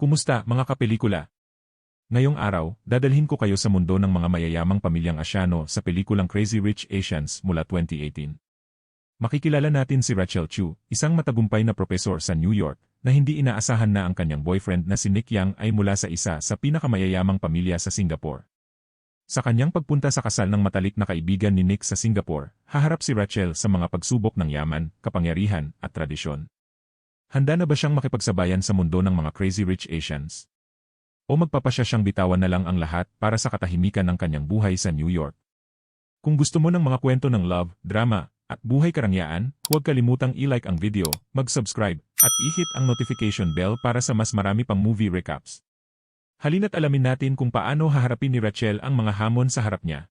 Kumusta mga kapelikula? Ngayong araw, dadalhin ko kayo sa mundo ng mga mayayamang pamilyang Asyano sa pelikulang Crazy Rich Asians mula 2018. Makikilala natin si Rachel Chu, isang matagumpay na propesor sa New York, na hindi inaasahan na ang kanyang boyfriend na si Nick Yang ay mula sa isa sa pinakamayayamang pamilya sa Singapore. Sa kanyang pagpunta sa kasal ng matalik na kaibigan ni Nick sa Singapore, haharap si Rachel sa mga pagsubok ng yaman, kapangyarihan, at tradisyon. Handa na ba siyang makipagsabayan sa mundo ng mga crazy rich Asians? O magpapasya siyang bitawan na lang ang lahat para sa katahimikan ng kanyang buhay sa New York? Kung gusto mo ng mga kwento ng love, drama, at buhay karangyaan, huwag kalimutang i-like ang video, mag-subscribe, at i-hit ang notification bell para sa mas marami pang movie recaps. Halina't alamin natin kung paano haharapin ni Rachel ang mga hamon sa harap niya.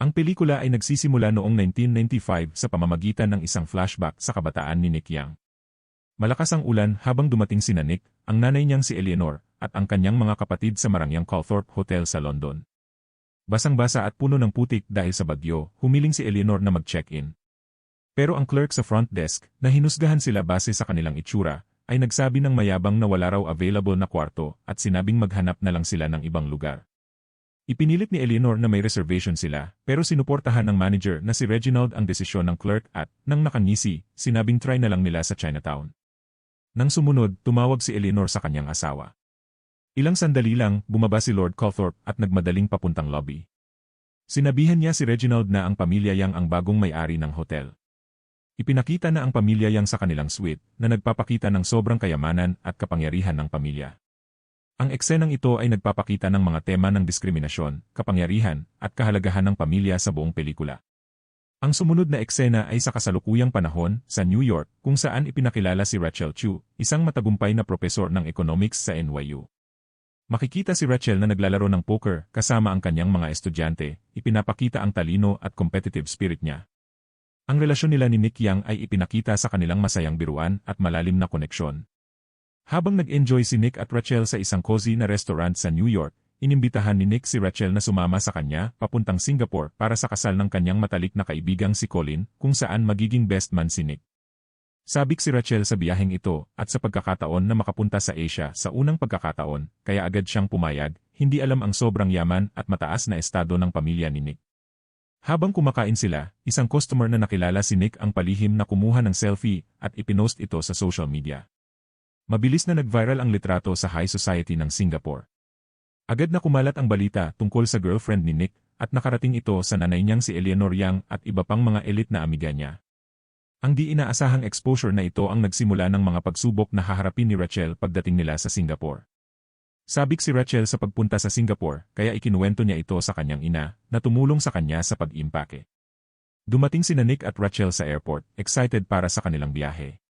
Ang pelikula ay nagsisimula noong 1995 sa pamamagitan ng isang flashback sa kabataan ni Nick Young. Malakas ang ulan habang dumating si Nick, ang nanay niyang si Eleanor, at ang kanyang mga kapatid sa marangyang Calthorpe Hotel sa London. Basang-basa at puno ng putik dahil sa bagyo, humiling si Eleanor na mag-check-in. Pero ang clerk sa front desk, na hinusgahan sila base sa kanilang itsura, ay nagsabi ng mayabang na wala raw available na kwarto at sinabing maghanap na lang sila ng ibang lugar. Ipinilit ni Eleanor na may reservation sila, pero sinuportahan ng manager na si Reginald ang desisyon ng clerk at, nang nakangisi, sinabing try na lang nila sa Chinatown. Nang sumunod, tumawag si Eleanor sa kanyang asawa. Ilang sandali lang, bumaba si Lord Calthorpe at nagmadaling papuntang lobby. Sinabihan niya si Reginald na ang pamilya yang ang bagong may-ari ng hotel. Ipinakita na ang pamilya yang sa kanilang suite na nagpapakita ng sobrang kayamanan at kapangyarihan ng pamilya. Ang eksenang ito ay nagpapakita ng mga tema ng diskriminasyon, kapangyarihan, at kahalagahan ng pamilya sa buong pelikula. Ang sumunod na eksena ay sa kasalukuyang panahon, sa New York, kung saan ipinakilala si Rachel Chu, isang matagumpay na propesor ng economics sa NYU. Makikita si Rachel na naglalaro ng poker kasama ang kanyang mga estudyante, ipinapakita ang talino at competitive spirit niya. Ang relasyon nila ni Nick Yang ay ipinakita sa kanilang masayang biruan at malalim na koneksyon. Habang nag-enjoy si Nick at Rachel sa isang cozy na restaurant sa New York, inimbitahan ni Nick si Rachel na sumama sa kanya papuntang Singapore para sa kasal ng kanyang matalik na kaibigang si Colin kung saan magiging best man si Nick. Sabik si Rachel sa biyaheng ito at sa pagkakataon na makapunta sa Asia sa unang pagkakataon kaya agad siyang pumayag, hindi alam ang sobrang yaman at mataas na estado ng pamilya ni Nick. Habang kumakain sila, isang customer na nakilala si Nick ang palihim na kumuha ng selfie at ipinost ito sa social media. Mabilis na nag-viral ang litrato sa high society ng Singapore. Agad na kumalat ang balita tungkol sa girlfriend ni Nick at nakarating ito sa nanay niyang si Eleanor Yang at iba pang mga elite na amiga niya. Ang di inaasahang exposure na ito ang nagsimula ng mga pagsubok na haharapin ni Rachel pagdating nila sa Singapore. Sabik si Rachel sa pagpunta sa Singapore kaya ikinuwento niya ito sa kanyang ina na tumulong sa kanya sa pag-impake. Dumating si Nick at Rachel sa airport, excited para sa kanilang biyahe.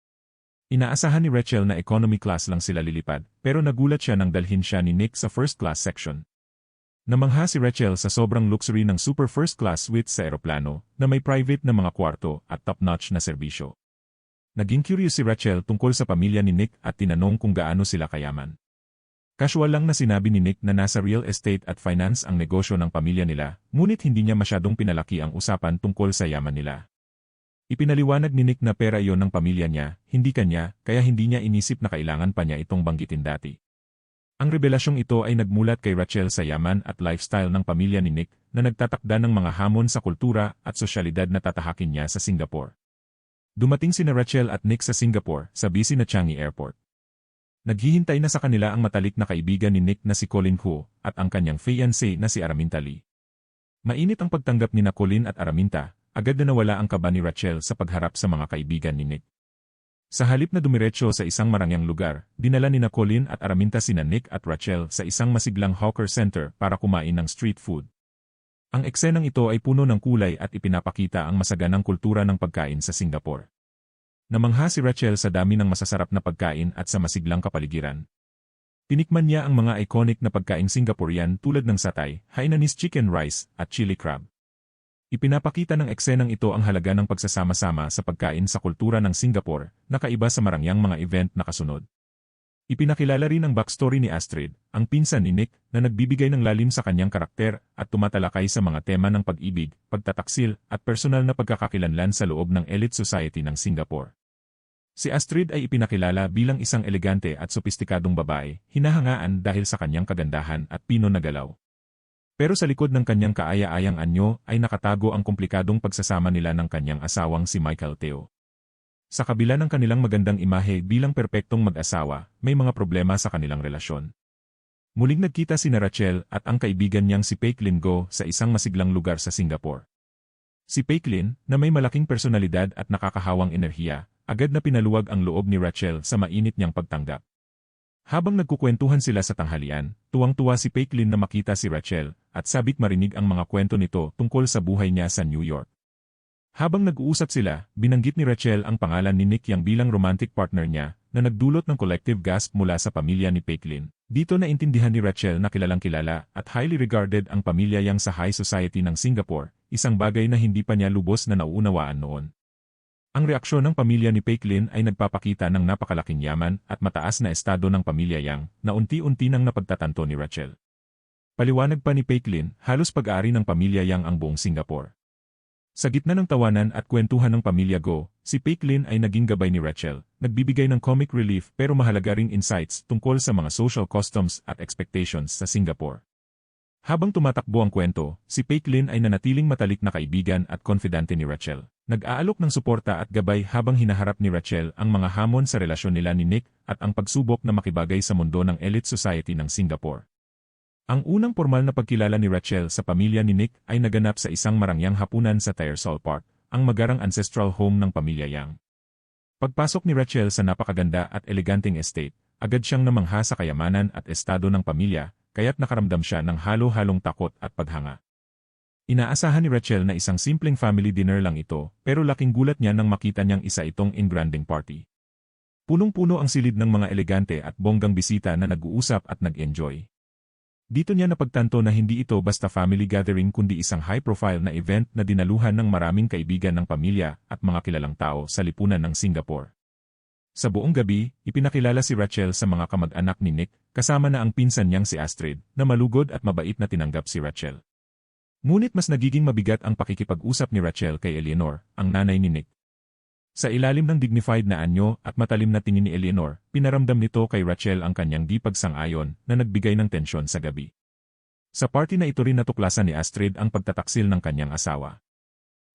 Inaasahan ni Rachel na economy class lang sila lilipad, pero nagulat siya nang dalhin siya ni Nick sa first class section. Namangha si Rachel sa sobrang luxury ng super first class suite sa eroplano na may private na mga kwarto at top-notch na serbisyo. Naging curious si Rachel tungkol sa pamilya ni Nick at tinanong kung gaano sila kayaman. Casual lang na sinabi ni Nick na nasa real estate at finance ang negosyo ng pamilya nila, ngunit hindi niya masyadong pinalaki ang usapan tungkol sa yaman nila. Ipinaliwanag ni Nick na pera iyon ng pamilya niya, hindi kanya, kaya hindi niya inisip na kailangan pa niya itong banggitin dati. Ang revelasyong ito ay nagmulat kay Rachel sa yaman at lifestyle ng pamilya ni Nick na nagtatakda ng mga hamon sa kultura at sosyalidad na tatahakin niya sa Singapore. Dumating sina Rachel at Nick sa Singapore sa busy na Changi Airport. Naghihintay na sa kanila ang matalik na kaibigan ni Nick na si Colin Hu at ang kanyang fiancé na si Araminta Lee. Mainit ang pagtanggap ni na Colin at Araminta agad na nawala ang kaba ni Rachel sa pagharap sa mga kaibigan ni Nick. Sa halip na dumiretso sa isang marangyang lugar, dinala ni Colin at Araminta sina Nick at Rachel sa isang masiglang hawker center para kumain ng street food. Ang eksenang ito ay puno ng kulay at ipinapakita ang masaganang kultura ng pagkain sa Singapore. Namangha si Rachel sa dami ng masasarap na pagkain at sa masiglang kapaligiran. Tinikman niya ang mga iconic na pagkaing Singaporean tulad ng satay, Hainanese chicken rice, at chili crab. Ipinapakita ng eksenang ito ang halaga ng pagsasama-sama sa pagkain sa kultura ng Singapore, na kaiba sa marangyang mga event na kasunod. Ipinakilala rin ang backstory ni Astrid, ang pinsan ni Nick, na nagbibigay ng lalim sa kanyang karakter at tumatalakay sa mga tema ng pag-ibig, pagtataksil, at personal na pagkakakilanlan sa loob ng elite society ng Singapore. Si Astrid ay ipinakilala bilang isang elegante at sopistikadong babae, hinahangaan dahil sa kanyang kagandahan at pino na galaw. Pero sa likod ng kanyang kaaya-ayang anyo ay nakatago ang komplikadong pagsasama nila ng kanyang asawang si Michael Teo. Sa kabila ng kanilang magandang imahe bilang perpektong mag-asawa, may mga problema sa kanilang relasyon. Muling nagkita si Rachel at ang kaibigan niyang si Peiklin Go sa isang masiglang lugar sa Singapore. Si Peiklin, na may malaking personalidad at nakakahawang enerhiya, agad na pinaluwag ang loob ni Rachel sa mainit niyang pagtanggap. Habang nagkukwentuhan sila sa tanghalian, tuwang-tuwa si Peiklin na makita si Rachel at sabik marinig ang mga kwento nito tungkol sa buhay niya sa New York. Habang nag-uusap sila, binanggit ni Rachel ang pangalan ni Nick yang bilang romantic partner niya na nagdulot ng collective gasp mula sa pamilya ni Peiklin. Dito na intindihan ni Rachel na kilalang kilala at highly regarded ang pamilya yang sa high society ng Singapore, isang bagay na hindi pa niya lubos na nauunawaan noon. Ang reaksyon ng pamilya ni Peiklin ay nagpapakita ng napakalaking yaman at mataas na estado ng pamilya Yang na unti-unti nang napagtatanto ni Rachel. Paliwanag pa ni Peiklin, halos pag-aari ng pamilya Yang ang buong Singapore. Sa gitna ng tawanan at kwentuhan ng pamilya Go, si Peiklin ay naging gabay ni Rachel, nagbibigay ng comic relief pero mahalaga ring insights tungkol sa mga social customs at expectations sa Singapore. Habang tumatakbo ang kwento, si Peiklin ay nanatiling matalik na kaibigan at konfidante ni Rachel. Nag-aalok ng suporta at gabay habang hinaharap ni Rachel ang mga hamon sa relasyon nila ni Nick at ang pagsubok na makibagay sa mundo ng elite society ng Singapore. Ang unang formal na pagkilala ni Rachel sa pamilya ni Nick ay naganap sa isang marangyang hapunan sa Tyersall Park, ang magarang ancestral home ng pamilya Yang. Pagpasok ni Rachel sa napakaganda at eleganteng estate, agad siyang namangha sa kayamanan at estado ng pamilya, kaya't nakaramdam siya ng halo-halong takot at paghanga. Inaasahan ni Rachel na isang simpleng family dinner lang ito, pero laking gulat niya nang makita niyang isa itong in-branding party. Punong-puno ang silid ng mga elegante at bonggang bisita na nag-uusap at nag-enjoy. Dito niya napagtanto na hindi ito basta family gathering kundi isang high-profile na event na dinaluhan ng maraming kaibigan ng pamilya at mga kilalang tao sa lipunan ng Singapore. Sa buong gabi, ipinakilala si Rachel sa mga kamag-anak ni Nick, kasama na ang pinsan niyang si Astrid, na malugod at mabait na tinanggap si Rachel. Ngunit mas nagiging mabigat ang pakikipag-usap ni Rachel kay Eleanor, ang nanay ni Nick. Sa ilalim ng dignified na anyo at matalim na tingin ni Eleanor, pinaramdam nito kay Rachel ang kanyang di pagsang-ayon na nagbigay ng tensyon sa gabi. Sa party na ito rin natuklasan ni Astrid ang pagtataksil ng kanyang asawa.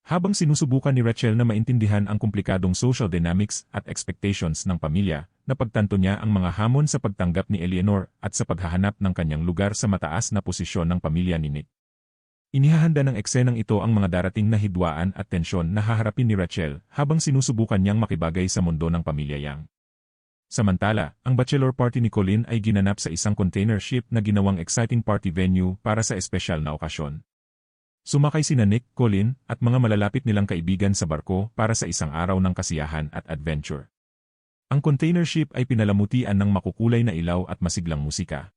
Habang sinusubukan ni Rachel na maintindihan ang komplikadong social dynamics at expectations ng pamilya, napagtanto niya ang mga hamon sa pagtanggap ni Eleanor at sa paghahanap ng kanyang lugar sa mataas na posisyon ng pamilya ni Nick. Inihahanda ng eksenang ito ang mga darating na hidwaan at tensyon na haharapin ni Rachel habang sinusubukan niyang makibagay sa mundo ng pamilya Yang. Samantala, ang bachelor party ni Colin ay ginanap sa isang container ship na ginawang exciting party venue para sa espesyal na okasyon. Sumakay sina Nick, Colin, at mga malalapit nilang kaibigan sa barko para sa isang araw ng kasiyahan at adventure. Ang container ship ay pinalamutian ng makukulay na ilaw at masiglang musika.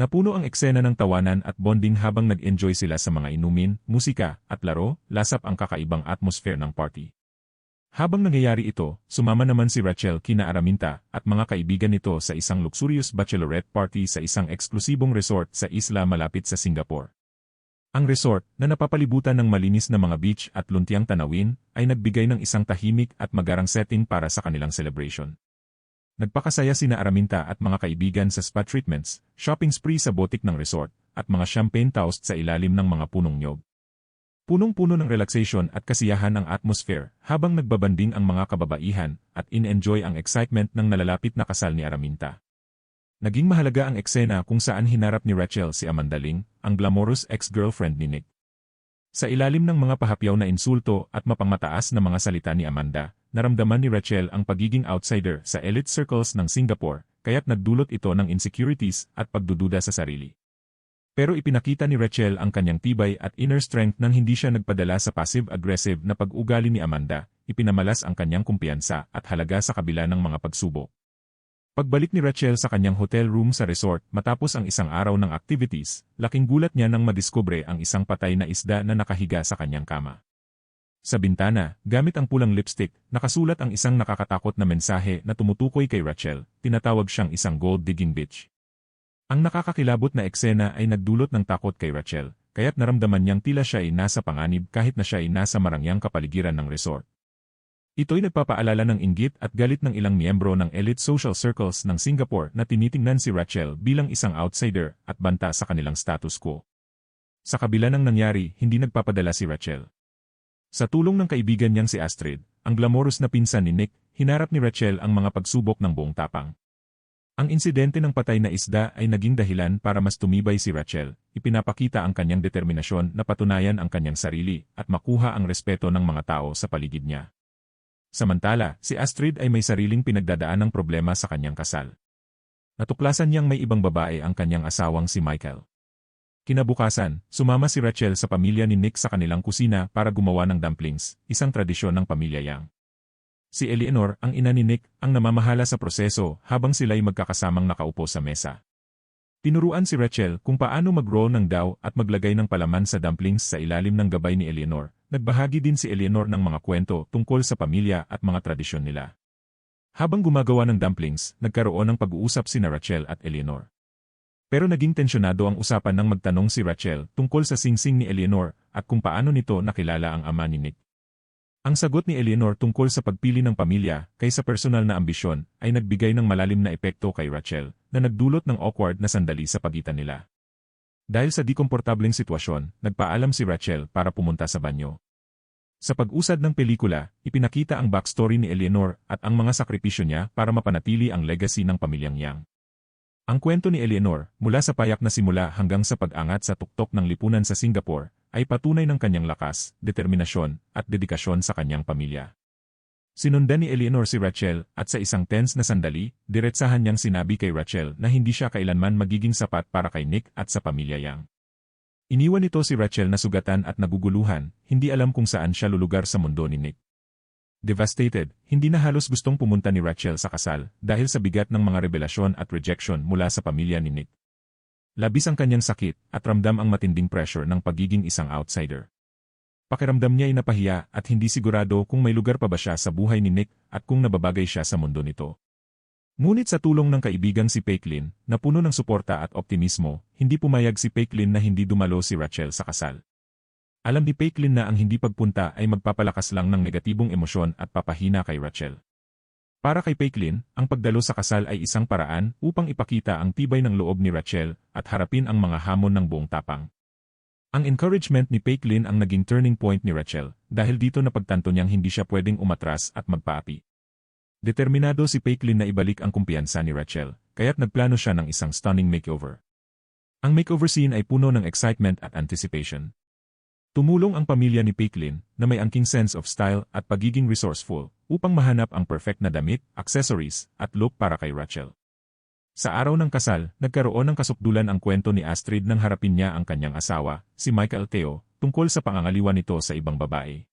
Napuno ang eksena ng tawanan at bonding habang nag-enjoy sila sa mga inumin, musika, at laro, lasap ang kakaibang atmosphere ng party. Habang nangyayari ito, sumama naman si Rachel kina Araminta at mga kaibigan nito sa isang luxurious bachelorette party sa isang eksklusibong resort sa isla malapit sa Singapore. Ang resort, na napapalibutan ng malinis na mga beach at luntiang tanawin, ay nagbigay ng isang tahimik at magarang setting para sa kanilang celebration. Nagpakasaya sina Araminta at mga kaibigan sa spa treatments, shopping spree sa botik ng resort, at mga champagne toast sa ilalim ng mga punong nyog. Punong-puno ng relaxation at kasiyahan ang atmosphere habang nagbabanding ang mga kababaihan at in-enjoy ang excitement ng nalalapit na kasal ni Araminta. Naging mahalaga ang eksena kung saan hinarap ni Rachel si Amanda Ling, ang glamorous ex-girlfriend ni Nick. Sa ilalim ng mga pahapyaw na insulto at mapangmataas na mga salita ni Amanda, naramdaman ni Rachel ang pagiging outsider sa elite circles ng Singapore, kaya't nagdulot ito ng insecurities at pagdududa sa sarili. Pero ipinakita ni Rachel ang kanyang tibay at inner strength nang hindi siya nagpadala sa passive-aggressive na pag-ugali ni Amanda, ipinamalas ang kanyang kumpiyansa at halaga sa kabila ng mga pagsubok. Pagbalik ni Rachel sa kanyang hotel room sa resort matapos ang isang araw ng activities, laking gulat niya nang madiskubre ang isang patay na isda na nakahiga sa kanyang kama. Sa bintana, gamit ang pulang lipstick, nakasulat ang isang nakakatakot na mensahe na tumutukoy kay Rachel, tinatawag siyang isang gold-digging bitch. Ang nakakakilabot na eksena ay nagdulot ng takot kay Rachel, kaya't naramdaman niyang tila siya ay nasa panganib kahit na siya ay nasa marangyang kapaligiran ng resort. Ito'y nagpapaalala ng inggit at galit ng ilang miyembro ng elite social circles ng Singapore na tinitingnan si Rachel bilang isang outsider at banta sa kanilang status quo. Sa kabila ng nangyari, hindi nagpapadala si Rachel. Sa tulong ng kaibigan niyang si Astrid, ang glamorous na pinsan ni Nick, hinarap ni Rachel ang mga pagsubok ng buong tapang. Ang insidente ng patay na isda ay naging dahilan para mas tumibay si Rachel, ipinapakita ang kanyang determinasyon na patunayan ang kanyang sarili at makuha ang respeto ng mga tao sa paligid niya. Samantala, si Astrid ay may sariling pinagdadaan ng problema sa kanyang kasal. Natuklasan niyang may ibang babae ang kanyang asawang si Michael. Kinabukasan, sumama si Rachel sa pamilya ni Nick sa kanilang kusina para gumawa ng dumplings, isang tradisyon ng pamilya Yang. Si Eleanor, ang ina ni Nick, ang namamahala sa proseso habang sila'y magkakasamang nakaupo sa mesa. Tinuruan si Rachel kung paano mag-roll ng daw at maglagay ng palaman sa dumplings sa ilalim ng gabay ni Eleanor. Nagbahagi din si Eleanor ng mga kwento tungkol sa pamilya at mga tradisyon nila. Habang gumagawa ng dumplings, nagkaroon ng pag-uusap si na Rachel at Eleanor. Pero naging tensyonado ang usapan nang magtanong si Rachel tungkol sa singsing ni Eleanor at kung paano nito nakilala ang ama ni Nick. Ang sagot ni Eleanor tungkol sa pagpili ng pamilya kaysa personal na ambisyon ay nagbigay ng malalim na epekto kay Rachel na nagdulot ng awkward na sandali sa pagitan nila. Dahil sa dikomportableng sitwasyon, nagpaalam si Rachel para pumunta sa banyo. Sa pag-usad ng pelikula, ipinakita ang backstory ni Eleanor at ang mga sakripisyo niya para mapanatili ang legacy ng pamilyang Yang. Ang kwento ni Eleanor, mula sa payak na simula hanggang sa pag-angat sa tuktok ng lipunan sa Singapore, ay patunay ng kanyang lakas, determinasyon, at dedikasyon sa kanyang pamilya. Sinundan ni Eleanor si Rachel at sa isang tense na sandali, diretsahan niyang sinabi kay Rachel na hindi siya kailanman magiging sapat para kay Nick at sa pamilya Yang. Iniwan nito si Rachel na sugatan at naguguluhan, hindi alam kung saan siya lulugar sa mundo ni Nick. Devastated, hindi na halos gustong pumunta ni Rachel sa kasal dahil sa bigat ng mga revelasyon at rejection mula sa pamilya ni Nick. Labis ang kanyang sakit at ramdam ang matinding pressure ng pagiging isang outsider. Pakiramdam niya ay napahiya at hindi sigurado kung may lugar pa ba siya sa buhay ni Nick at kung nababagay siya sa mundo nito. Ngunit sa tulong ng kaibigang si Peiklin, na puno ng suporta at optimismo, hindi pumayag si Peiklin na hindi dumalo si Rachel sa kasal. Alam ni Peiklin na ang hindi pagpunta ay magpapalakas lang ng negatibong emosyon at papahina kay Rachel. Para kay Peiklin, ang pagdalo sa kasal ay isang paraan upang ipakita ang tibay ng loob ni Rachel at harapin ang mga hamon ng buong tapang. Ang encouragement ni Peiklin ang naging turning point ni Rachel dahil dito napagtanto niyang hindi siya pwedeng umatras at magpaapi. Determinado si Peiklin na ibalik ang kumpiyansa ni Rachel, kaya't nagplano siya ng isang stunning makeover. Ang makeover scene ay puno ng excitement at anticipation. Tumulong ang pamilya ni Peiklin na may angking sense of style at pagiging resourceful upang mahanap ang perfect na damit, accessories, at look para kay Rachel. Sa araw ng kasal, nagkaroon ng kasukdulan ang kwento ni Astrid nang harapin niya ang kanyang asawa, si Michael Theo, tungkol sa pangangaliwa nito sa ibang babae.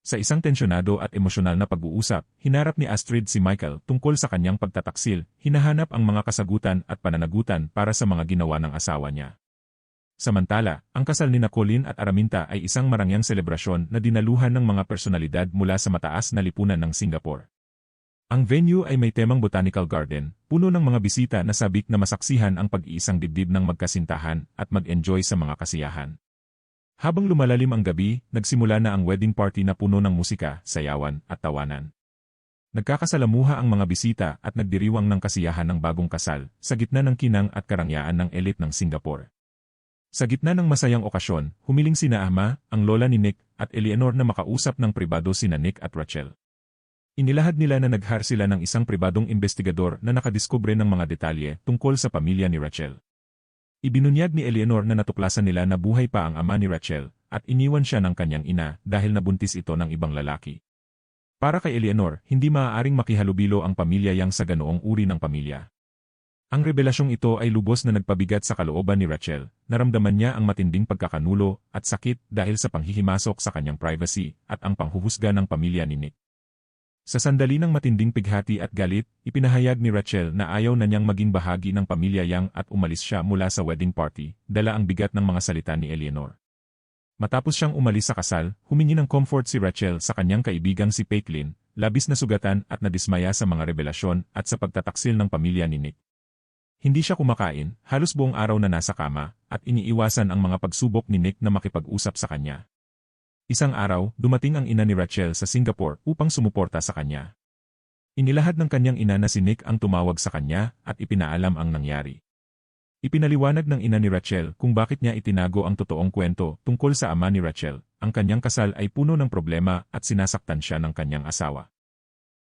Sa isang tensyonado at emosyonal na pag-uusap, hinarap ni Astrid si Michael tungkol sa kanyang pagtataksil, hinahanap ang mga kasagutan at pananagutan para sa mga ginawa ng asawa niya. Samantala, ang kasal ni Colin at Araminta ay isang marangyang selebrasyon na dinaluhan ng mga personalidad mula sa mataas na lipunan ng Singapore. Ang venue ay may temang botanical garden, puno ng mga bisita na sabik na masaksihan ang pag-iisang dibdib ng magkasintahan at mag-enjoy sa mga kasiyahan. Habang lumalalim ang gabi, nagsimula na ang wedding party na puno ng musika, sayawan, at tawanan. Nagkakasalamuha ang mga bisita at nagdiriwang ng kasiyahan ng bagong kasal, sa gitna ng kinang at karangyaan ng elite ng Singapore. Sa gitna ng masayang okasyon, humiling sina Ama, ang lola ni Nick, at Eleanor na makausap ng pribado sina Nick at Rachel. Inilahad nila na naghar sila ng isang pribadong investigador na nakadiskubre ng mga detalye tungkol sa pamilya ni Rachel. Ibinunyag ni Eleanor na natuklasan nila na buhay pa ang ama ni Rachel, at iniwan siya ng kanyang ina dahil nabuntis ito ng ibang lalaki. Para kay Eleanor, hindi maaaring makihalubilo ang pamilya yang sa ganoong uri ng pamilya. Ang revelasyong ito ay lubos na nagpabigat sa kalooban ni Rachel, naramdaman niya ang matinding pagkakanulo at sakit dahil sa panghihimasok sa kanyang privacy at ang panghuhusga ng pamilya ni Nick. Sa sandali ng matinding pighati at galit, ipinahayag ni Rachel na ayaw na niyang maging bahagi ng pamilya Yang at umalis siya mula sa wedding party, dala ang bigat ng mga salita ni Eleanor. Matapos siyang umalis sa kasal, humingi ng comfort si Rachel sa kanyang kaibigang si Peiklin, labis na sugatan at nadismaya sa mga revelasyon at sa pagtataksil ng pamilya ni Nick. Hindi siya kumakain, halos buong araw na nasa kama, at iniiwasan ang mga pagsubok ni Nick na makipag-usap sa kanya. Isang araw, dumating ang ina ni Rachel sa Singapore upang sumuporta sa kanya. Inilahad ng kanyang ina na si Nick ang tumawag sa kanya at ipinaalam ang nangyari. Ipinaliwanag ng ina ni Rachel kung bakit niya itinago ang totoong kwento tungkol sa ama ni Rachel. Ang kanyang kasal ay puno ng problema at sinasaktan siya ng kanyang asawa.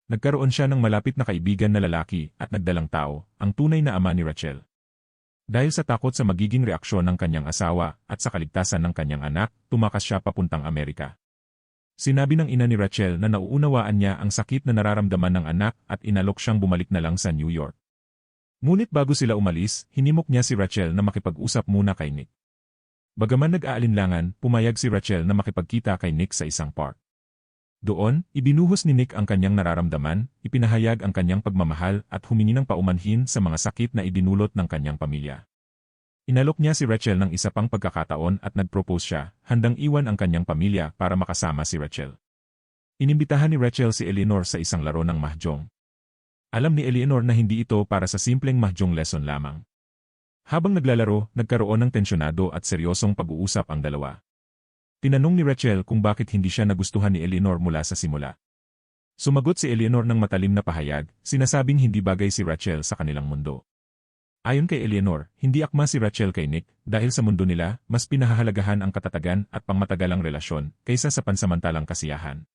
Nagkaroon siya ng malapit na kaibigan na lalaki at nagdalang tao, ang tunay na ama ni Rachel. Dahil sa takot sa magiging reaksyon ng kanyang asawa at sa kaligtasan ng kanyang anak, tumakas siya papuntang Amerika. Sinabi ng ina ni Rachel na nauunawaan niya ang sakit na nararamdaman ng anak at inalok siyang bumalik na lang sa New York. Ngunit bago sila umalis, hinimok niya si Rachel na makipag-usap muna kay Nick. Bagaman nag-aalinlangan, pumayag si Rachel na makipagkita kay Nick sa isang park. Doon, ibinuhos ni Nick ang kanyang nararamdaman, ipinahayag ang kanyang pagmamahal at humingi ng paumanhin sa mga sakit na idinulot ng kanyang pamilya. Inalok niya si Rachel ng isa pang pagkakataon at nag-propose siya, handang iwan ang kanyang pamilya para makasama si Rachel. Inimbitahan ni Rachel si Eleanor sa isang laro ng mahjong. Alam ni Eleanor na hindi ito para sa simpleng mahjong lesson lamang. Habang naglalaro, nagkaroon ng tensyonado at seryosong pag-uusap ang dalawa. Tinanong ni Rachel kung bakit hindi siya nagustuhan ni Eleanor mula sa simula. Sumagot si Eleanor ng matalim na pahayag, sinasabing hindi bagay si Rachel sa kanilang mundo. Ayon kay Eleanor, hindi akma si Rachel kay Nick dahil sa mundo nila, mas pinahahalagahan ang katatagan at pangmatagalang relasyon kaysa sa pansamantalang kasiyahan.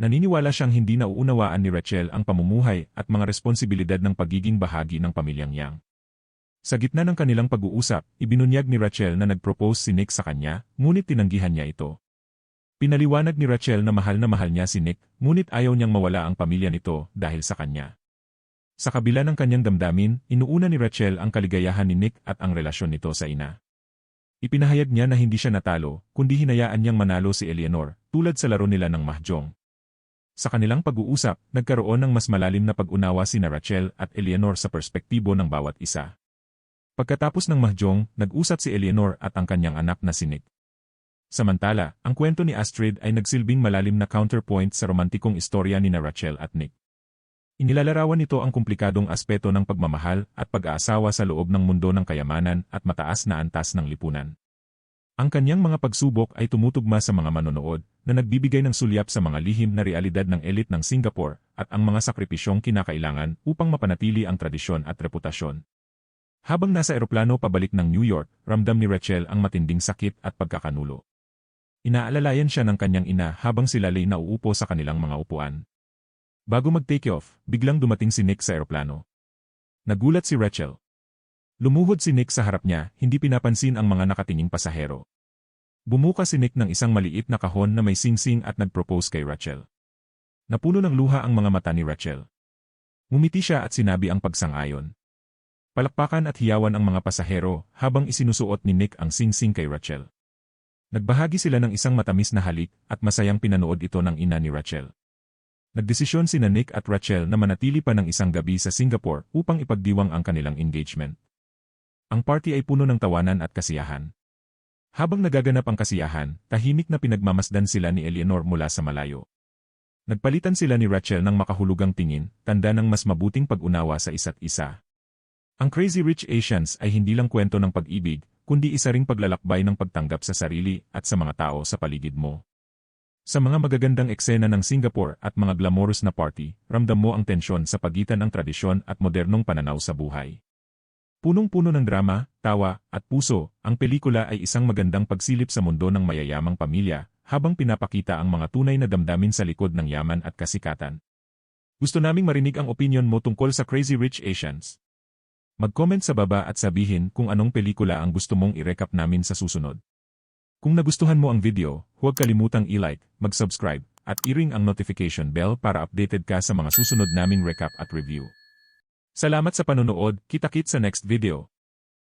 Naniniwala siyang hindi nauunawaan ni Rachel ang pamumuhay at mga responsibilidad ng pagiging bahagi ng pamilyang Yang. Sa gitna ng kanilang pag-uusap, ibinunyag ni Rachel na nag-propose si Nick sa kanya, ngunit tinanggihan niya ito. Pinaliwanag ni Rachel na mahal na mahal niya si Nick, ngunit ayaw niyang mawala ang pamilya nito dahil sa kanya. Sa kabila ng kanyang damdamin, inuuna ni Rachel ang kaligayahan ni Nick at ang relasyon nito sa ina. Ipinahayag niya na hindi siya natalo, kundi hinayaan niyang manalo si Eleanor, tulad sa laro nila ng mahjong. Sa kanilang pag-uusap, nagkaroon ng mas malalim na pag-unawa sina Rachel at Eleanor sa perspektibo ng bawat isa. Pagkatapos ng mahjong, nag-usap si Eleanor at ang kanyang anak na si Nick. Samantala, ang kwento ni Astrid ay nagsilbing malalim na counterpoint sa romantikong istorya ni na Rachel at Nick. Inilalarawan nito ang komplikadong aspeto ng pagmamahal at pag-aasawa sa loob ng mundo ng kayamanan at mataas na antas ng lipunan. Ang kanyang mga pagsubok ay tumutugma sa mga manonood na nagbibigay ng sulyap sa mga lihim na realidad ng elite ng Singapore at ang mga sakripisyong kinakailangan upang mapanatili ang tradisyon at reputasyon. Habang nasa eroplano pabalik ng New York, ramdam ni Rachel ang matinding sakit at pagkakanulo. Inaalalayan siya ng kanyang ina habang sila lay nauupo sa kanilang mga upuan. Bago mag-take off, biglang dumating si Nick sa eroplano. Nagulat si Rachel. Lumuhod si Nick sa harap niya, hindi pinapansin ang mga nakatinging pasahero. Bumuka si Nick ng isang maliit na kahon na may singsing at nag-propose kay Rachel. Napuno ng luha ang mga mata ni Rachel. Ngumiti siya at sinabi ang pagsang-ayon. Palakpakan at hiyawan ang mga pasahero habang isinusuot ni Nick ang singsing kay Rachel. Nagbahagi sila ng isang matamis na halik at masayang pinanood ito ng ina ni Rachel. Nagdesisyon sina Nick at Rachel na manatili pa ng isang gabi sa Singapore upang ipagdiwang ang kanilang engagement. Ang party ay puno ng tawanan at kasiyahan. Habang nagaganap ang kasiyahan, tahimik na pinagmamasdan sila ni Eleanor mula sa malayo. Nagpalitan sila ni Rachel ng makahulugang tingin, tanda ng mas mabuting pag-unawa sa isa't isa. Ang Crazy Rich Asians ay hindi lang kwento ng pag-ibig, kundi isa ring paglalakbay ng pagtanggap sa sarili at sa mga tao sa paligid mo. Sa mga magagandang eksena ng Singapore at mga glamorous na party, ramdam mo ang tensyon sa pagitan ng tradisyon at modernong pananaw sa buhay. Punong-puno ng drama, tawa, at puso, ang pelikula ay isang magandang pagsilip sa mundo ng mayayamang pamilya, habang pinapakita ang mga tunay na damdamin sa likod ng yaman at kasikatan. Gusto naming marinig ang opinion mo tungkol sa Crazy Rich Asians. Mag-comment sa baba at sabihin kung anong pelikula ang gusto mong i-recap namin sa susunod. Kung nagustuhan mo ang video, huwag kalimutang i-like, mag-subscribe, at i-ring ang notification bell para updated ka sa mga susunod naming recap at review. Salamat sa panonood, kita-kit sa next video.